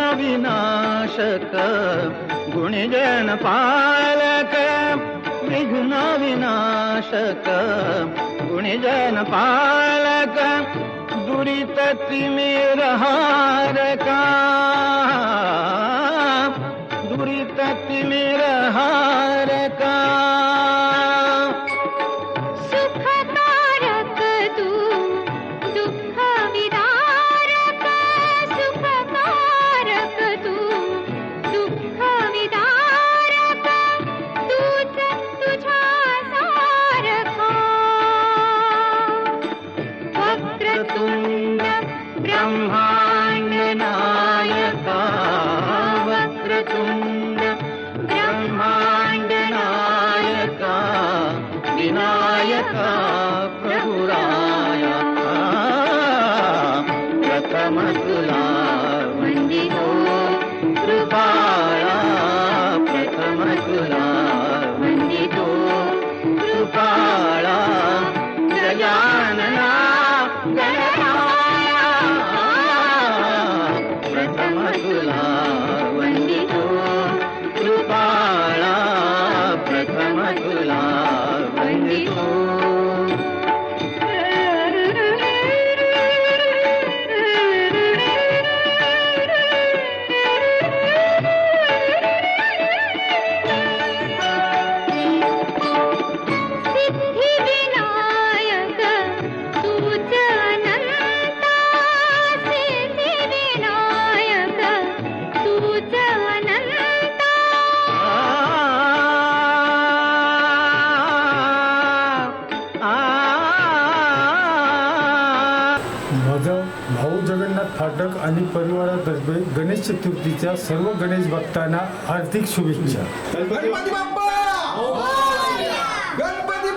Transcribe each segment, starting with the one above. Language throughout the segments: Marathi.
विनाशक गुणजन पालक विघ्न विनाशक गुणजन पालक दुरित तिमिर ब्रह्मांड नायका वक्रतुंड ब्रह्मांड नायका विनायका प्रभुराया प्रथम तुला भाऊ जगन्नाथ फाटक आणि परिवारातर्फे गणेश चतुर्थीच्या सर्व गणेश भक्तांना हार्दिक शुभेच्छा. गणपती बाप्पा! गणपती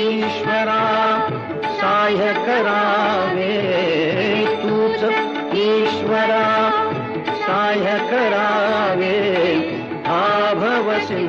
ईश्वरा साय्यकरा ईश्वरा साय्यकरा वे आभवसि